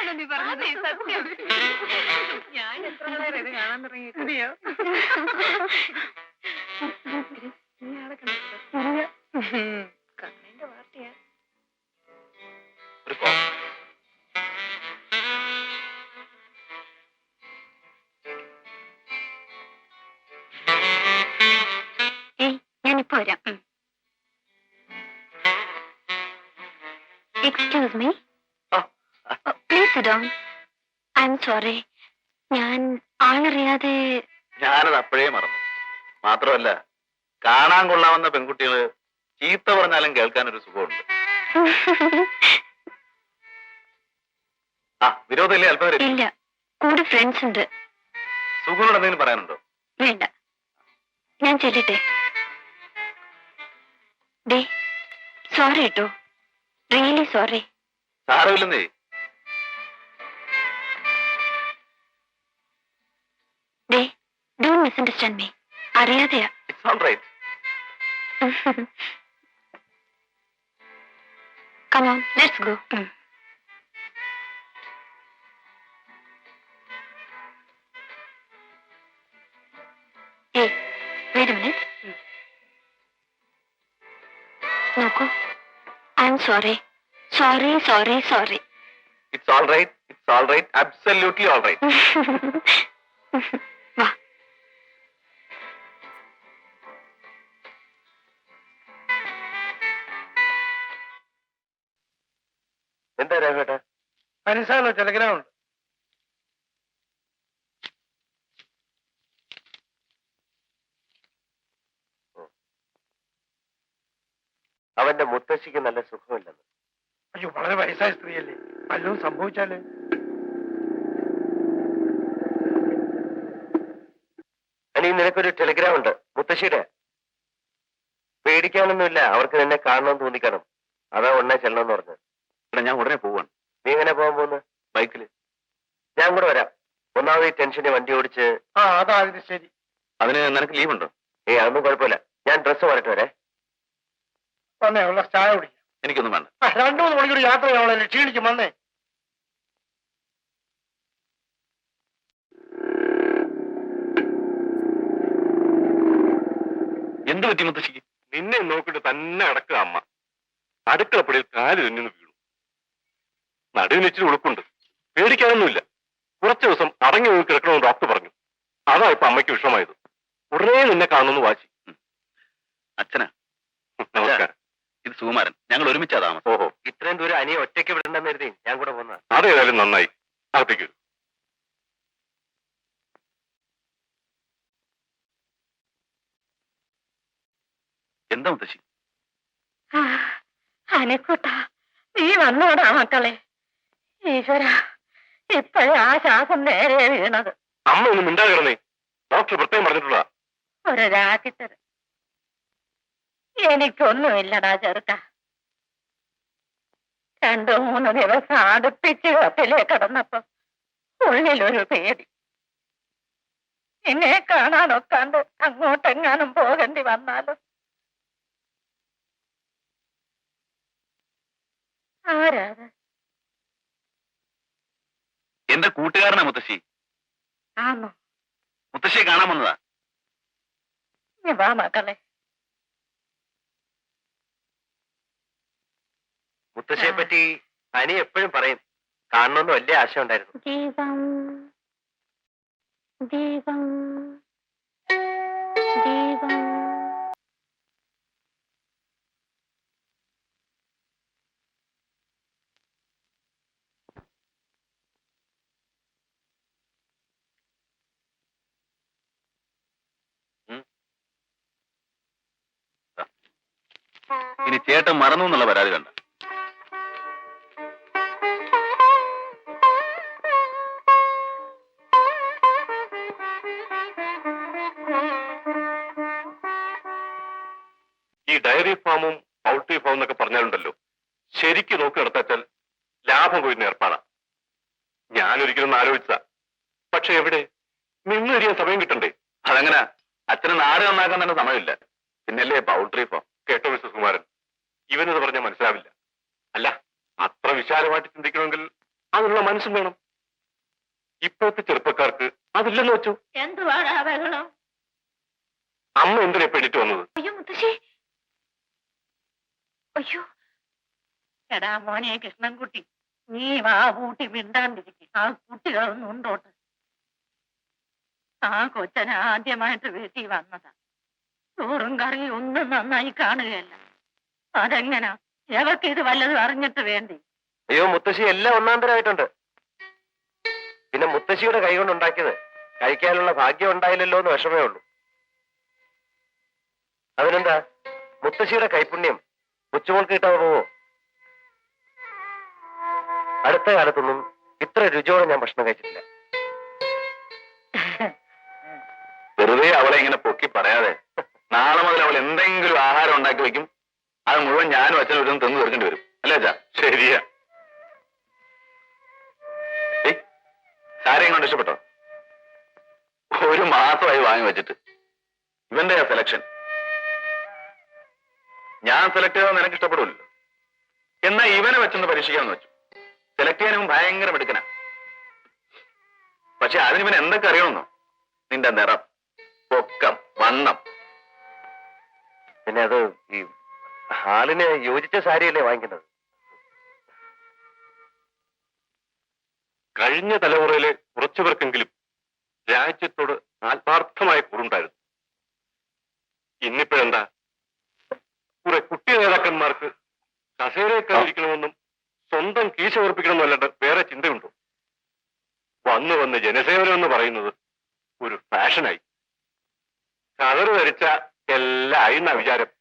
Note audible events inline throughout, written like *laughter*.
ശരിയാണോ നീ പറഞ്ഞത്? സത്യം. ഞാൻ എത്ര നേരം ഇത് കാണാൻ തുടങ്ങിയോ. കണ്ണിന്റെ പാർട്ടിയാ ഞാനിപ്പോ വരാം. Excuse me down I am sorry ഞാൻ ആളറിയാതെ ഞാനത് അപ്പോഴേ മറന്നു. മാത്രമല്ല കാണാൻ കൊള്ളാവുന്ന പെൺകുട്ടികൾ ചീത്ത പറഞ്ഞാലും കേൾക്കാൻ ഒരു സുഖമുണ്ട്. ആ വിരോധമില്ലേ അല്പം ഇല്ല. കൂടെ ഫ്രണ്ട്സ് ഉണ്ട്. സുഖനോട് എന്തെങ്കിലും പറയാനുണ്ടോ? വേണ്ട. ഞാൻ ചെല്ലട്ടെ? ഡേ സോറി കേട്ടോ really sorry സാരമില്ലെന്നേ. Dr misunderstand me അറിയാതെയാ it's all right *laughs* Come on, let's go. Hey, wait a minute. നോക്കൂ I'm sorry sorry sorry sorry it's all right it's all right absolutely all right *laughs* മനസ്സിലാണോ Telegram ഉണ്ട് അവന്റെ മുത്തശ്ശിക്ക് നല്ല സുഖമില്ലെന്ന്. അയ്യോ വളരെ വയസ്സായ സ്ത്രീയല്ലേ. വല്ലതും സംഭവിച്ചാൽ? അനി നിനക്കൊരു ടെലിഗ്രാം ഉണ്ട്. മുത്തശ്ശിയുടെ. പേടിക്കാനൊന്നുമില്ല. അവർക്ക് നിന്നെ കാണണമെന്ന് തോന്നിക്കണം. അതാ ഉടനെ ചെല്ലണമെന്ന് പറഞ്ഞു എടാ ഞാൻ ഉടനെ പോവാണ്. നീ എങ്ങനെ പോകാൻ പോകുന്നു? ബൈക്കിൽ. ഞാൻ കൂടെ വരാം. ഒന്നാമത് ഈ ടെൻഷന് വണ്ടി ഓടിച്ച്. ആ അതാ ശരി. അതിന് നിനക്ക് ലീവ് ഉണ്ടോ? ഏ അതൊന്നും കുഴപ്പമില്ല. ഞാൻ ഡ്രസ്സ് മാറിട്ട് വരെ. വന്നേ ഉള്ള ചായ കുടിക്കാം. എനിക്കൊന്നും വേണ്ട. രണ്ടു മൂന്ന് മണിക്കൂർ യാത്ര ചെയ്യാനുള്ള ക്ഷീണിക്കും വന്നേ. എന്ത് പറ്റി മുത്തശ്ശിക്ക്? നിന്നെ നോക്കിട്ട് തന്നെ അടക്കുക അമ്മ. അടുക്കളപ്പടിയിൽ കാൽ തന്നെ വീണു നടുവിന് ഇച്ചിരി ഉളുക്കുണ്ട് പേടിക്കാനൊന്നുമില്ല. കുറച്ചു ദിവസം അടങ്ങി പോയി കിടക്കണമെന്ന് ഡോക്ടർ പറഞ്ഞു. അതാ ഇപ്പൊ അമ്മയ്ക്ക് വിഷമായത് ഉടനെ നിന്നെ കാണുന്നു വാശി. അച്ഛനാ. നമസ്കാരം. ഇത് സുകുമാരൻ. ഞങ്ങൾ ഒരുമിച്ചാ താമസം. ഓഹോ. ഇത്രയും ദൂരം അനിയെ ഒറ്റയ്ക്ക് വിടണ്ടെന്ന് കരുതി ഞാൻ കൂടെ പോന്ന അതേതായാലും നന്നായി. അകത്തേക്ക് വരൂ. എന്താ മുത്തശ്ശി? അനക്കൂട്ട. നീ വന്നോടാ മക്കളെ. ഈശ്വര ഇപ്പോഴാ ആ ശ്വാസം നേരെ വീണത്. അമ്മ ഒന്നും ഡോക്ടർ പ്രത്യേകം പറഞ്ഞിട്ടുള്ള ഒരു രാജിത്തരം എനിക്കൊന്നുമില്ലടാ ചെറുക്ക. രണ്ടു മൂന്ന് ദിവസം അടുപ്പിച്ച് കത്തിലേ കിടന്നപ്പോ ഉള്ളിലൊരു പേടി. എന്നെ കാണാനൊക്കാണ്ട് അങ്ങോട്ടെങ്ങാനും പോകേണ്ടി വന്നാലോ? ആരാത്? എന്റെ കൂട്ടുകാരനാ മുത്തശ്ശി. ആണോ മുത്തശ്ശിയെ കാണാൻ വന്നതാ. വാ മക്കളെ. മുത്തശ്ശിയെ പറ്റി അനി എപ്പോഴും പറയും. കാണണമെന്ന് വലിയ ആശയം ഉണ്ടായിരുന്നു. ദീപം ദീപം ഇനി ചേട്ടൻ മറന്നു എന്നുള്ള പരാതി കണ്ട. ഈ ഡയറി ഫാമും പൗൾട്രി ഫാമും എന്നൊക്കെ പറഞ്ഞാലുണ്ടല്ലോ. ശരിക്ക് നോക്കി നടത്താച്ചാൽ ലാഭം പോയിരുന്ന ഏർപ്പാടാ. ഞാനൊരിക്കലും ആലോചിച്ച പക്ഷെ എവിടെ? നിന്ന് തരിയാൻ സമയം കിട്ടണ്ടേ? അതങ്ങനെ അച്ഛനെ നാട് നന്നാക്കാൻ തന്നെ സമയമില്ല. പിന്നല്ലേ പൗൾട്രി ഫാം. കേട്ടോ മിസ്റ്റർ കുമാരൻ ഇവനത് പറഞ്ഞാൽ മനസ്സിലാവില്ല. അല്ല അത്ര വിശാലമായിട്ട് ചിന്തിക്കണമെങ്കിൽ അതിനുള്ള മനസ്സും വേണം. ഇപ്പോഴത്തെ ചെറുപ്പക്കാർക്ക് അതില്ലെന്ന് വെച്ചു. ബഹളം? അമ്മ എന്തിനാ പേടിട്ട് വന്നത്? അയ്യോ മുത്തശ്ശി. അയ്യോ. എടാ മോനെ കൃഷ്ണൻകുട്ടി നീ ആ കൂട്ടി മിണ്ടാണ്ടിരിക്കും. ആ കുട്ടികളൊന്നും ഉണ്ടോട്ട്. ആ കൊച്ചൻ ആദ്യമായിട്ട് വീട്ടിൽ വന്നതാ. ചോറും കറിയും ഒന്നും നന്നായി കാണുകയല്ല. അതെങ്ങനാ? ഇത് വല്ലതും അറിഞ്ഞിട്ട് വേണ്ടി. അയ്യോ മുത്തശ്ശി എല്ലാം ഒന്നാന്തരമായിട്ടുണ്ട്. പിന്നെ മുത്തശ്ശിയുടെ കൈ കൊണ്ട് ഉണ്ടാക്കിയത് കഴിക്കാനുള്ള ഭാഗ്യം ഉണ്ടായില്ലല്ലോ എന്ന് വിഷമേ ഉള്ളൂ. അതിനെന്താ? മുത്തശ്ശിയുടെ കൈപുണ്യം കൊച്ചുമോൾക്ക് കിട്ടാതെ പോവോ? അടുത്ത കാലത്തൊന്നും ഇത്ര രുചിയോടെ ഞാൻ ഭക്ഷണം കഴിച്ചിട്ടില്ല. വെറുതെ അവളെ ഇങ്ങനെ പൊക്കി പറയാതെ നാളെ മുതൽ അവൾ എന്തെങ്കിലും ആഹാരം ഉണ്ടാക്കി വെക്കും അത് മുഴുവൻ ഞാനും അച്ഛനും ഒരു തിന്നു തീർക്കേണ്ടി വരും. അല്ലേ അച്ഛാ? ശരിയാ. സാരെയും കൊണ്ട് ഇഷ്ടപ്പെട്ടോ? ഒരു മാസമായി വാങ്ങി വെച്ചിട്ട്. ഇവന്റെ സെലക്ഷൻ ഞാൻ സെലക്ട് ചെയ്താൽ നിനക്ക് ഇഷ്ടപ്പെടില്ല എന്നാ ഇവനെ വെച്ചൊന്ന് പരീക്ഷിക്കാമെന്ന് വെച്ചു. സെലക്ട് ചെയ്യാനും ഭയങ്കര മിടുക്കനാ. പക്ഷെ അതിന് ഇവൻ എന്തൊക്കെ അറിയണമെന്നോ? നിന്റെ നിറം പൊക്കം വണ്ണം. പിന്നെ അത് ഈ ഹാളിന് യോജിച്ച സാരിയല്ലേ വാങ്ങിക്കുന്നത്? കഴിഞ്ഞ തലമുറയിലെ കുറച്ചു പേർക്കെങ്കിലും രാജ്യത്തോട് ആത്മാർത്ഥമായ കുറുണ്ടായിരുന്നു ഇന്നിപ്പോഴെന്താ? കുറെ കുട്ടി നേതാക്കന്മാർക്ക് കസേരയൊക്കെ സ്വന്തം കീശ ഉറപ്പിക്കണമെന്നും അല്ലാണ്ട് വേറെ ചിന്തയുണ്ടോ? വന്നു വന്ന് ജനസേവനം എന്ന് പറയുന്നത് ഒരു ഫാഷനായി. കതറ് ധരിച്ച എല്ലാം ആയിരുന്ന വിചാരം.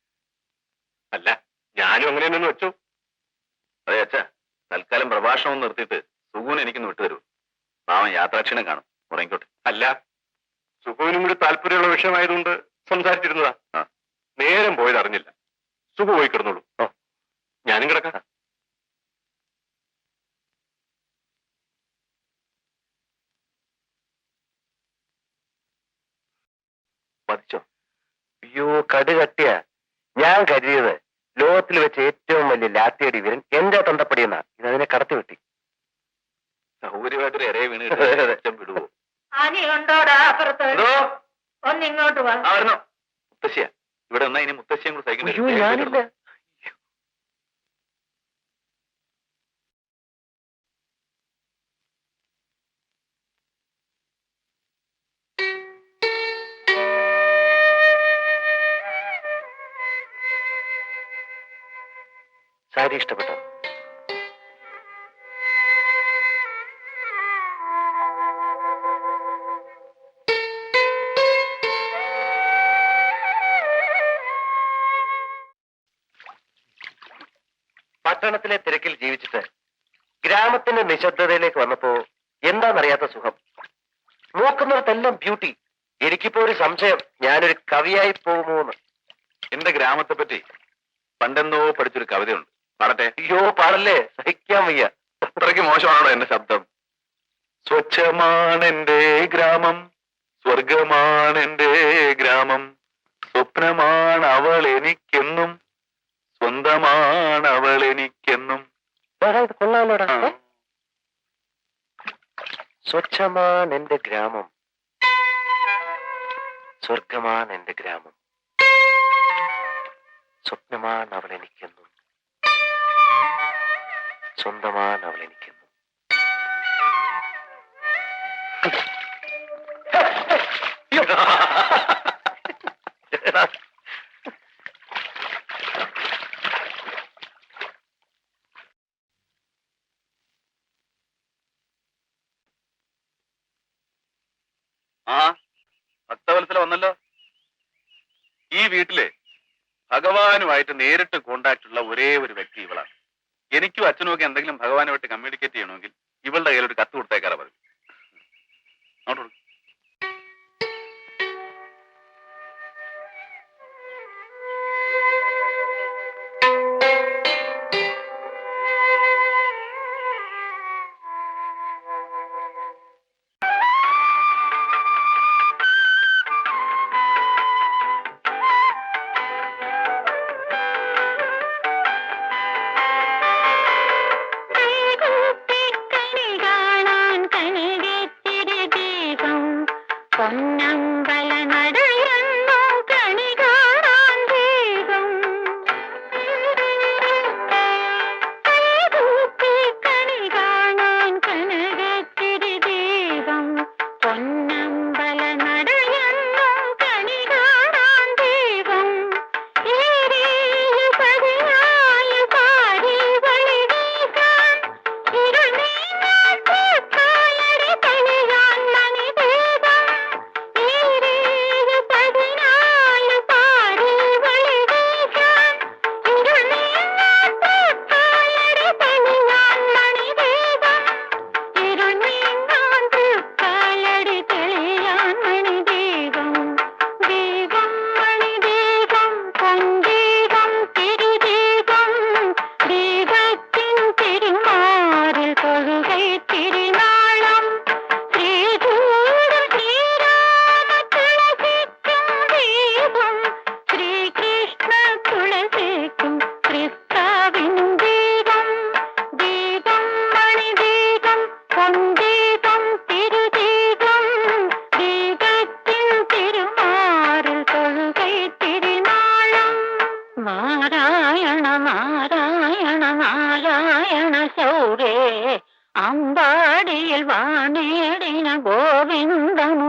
അല്ല ഞാനും അങ്ങനെ തന്നെ വെച്ചു. അതെ അച്ഛാ തൽക്കാലം പ്രഭാഷണം ഒന്ന് നിർത്തിയിട്ട് സുഖൂന് എനിക്കൊന്ന് വിട്ടുതരൂ പാവൻ യാത്രാക്ഷീണം കാണും. ഉറങ്ങിക്കോട്ടെ. അല്ല സുഖുവിനും കൂടി താല്പര്യമുള്ള വിഷയമായതുകൊണ്ട് സംസാരിച്ചിരുന്നതാ. നേരം പോയത് അറിഞ്ഞില്ല. സുഖു പോയി കിടന്നോളൂ. ഞാനും കിടക്കാം. മതിച്ചോ. അയ്യോ കടു അപ്പുറത്ത് വാ. ഇവിടെ ഇനി മുത്തശ്ശിയും കൂടെ. ഞാനില്ല. സാരി ഇഷ്ടപ്പെട്ടോ? പട്ടണത്തിലെ തിരക്കിൽ ജീവിച്ചിട്ട് ഗ്രാമത്തിന്റെ നിശബ്ദതയിലേക്ക് വന്നപ്പോ എന്താണെന്നറിയാത്ത സുഖം. നോക്കുന്നിടത്തെല്ലാം ബ്യൂട്ടി എനിക്കിപ്പോ ഒരു സംശയം. ഞാനൊരു കവിയായി പോകുമോ എന്ന് എന്റെ ഗ്രാമത്തെ പറ്റി പണ്ടെന്നോ പഠിച്ചൊരു കവിതയുണ്ട്. പാടട്ടെ. അയ്യോ പാടല്ലേ? സഹിക്കാൻ വയ്യ. അത്രയ്ക്ക് മോശമാണോ എന്റെ ശബ്ദം? സ്വച്ഛമാണ് എന്റെ ഗ്രാമം സ്വർഗമാണ് എന്റെ ഗ്രാമം. സ്വപ്നമാണ് അവൾ എനിക്കെന്നും. സ്വന്തമാണ് അവൾ എനിക്കെന്നും ഇത് ഏ? സ്വച്ഛമാണ് എന്റെ ഗ്രാമം. സ്വർഗമാണ് എന്റെ ഗ്രാമം. സ്വപ്നമാണ് അവൾ എനിക്കെന്നും സ്വന്തമാണ് അവൾ എനിക്കെന്നും *laughs* എടാ, ആ ഭക്തവത്സല വന്നല്ലോ. ഈ വീട്ടിലെ ഭഗവാനുമായിട്ട് നേരിട്ട് കോണ്ടാക്ട് ഉള്ള ഒരേ ഒരു വ്യക്തി ഇവളാണ്. എനിക്കും അച്ഛനും ഒക്കെ എന്തെങ്കിലും ഭഗവാനുമായിട്ട് കമ്മ്യൂണിക്കേറ്റ് ചെയ്യണമെങ്കിൽ ഇവളുടെ കയ്യിൽ ഒരു കത്ത് കൊടുത്തേക്കാറാ പറയും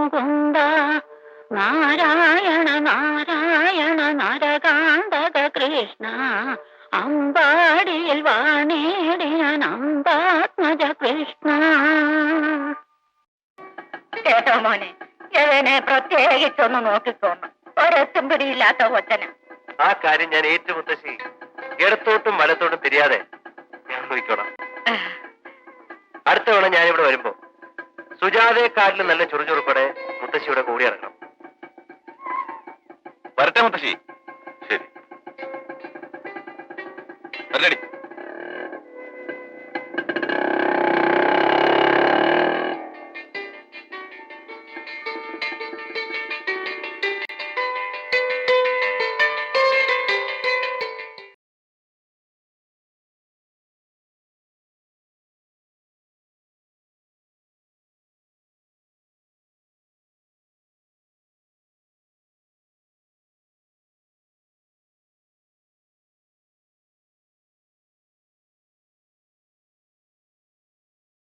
മുകുന്ദ നാരായണ നാരായണ നരകാന്തക കൃഷ്ണ. അമ്പാടിയിൽ വാണേടിയ അമ്പാത്മജ കൃഷ്ണ. കേട്ടോ മോനെ എവനെ പ്രത്യേകിച്ചൊന്ന് നോക്കിക്കോണം ഒരെത്തും പിടിയില്ലാത്ത കൊച്ചന. ആ കാര്യം ഞാൻ ഏറ്റുമുത്തശ്ശി ഇടത്തോട്ടും വലത്തോട്ടും തിരിയാതെ ഞാൻ നോക്കിക്കോളാം അടുത്ത തവണ ഞാൻ ഇവിടെ വരുമ്പോ കാട്ടിൽ നല്ല ചുറുചുറുക്കോടെ മുത്തശ്ശിയുടെ കൂടി ഇറങ്ങണം. വരട്ടെ മുത്തശ്ശി. ശരി. വരട്ടെടി.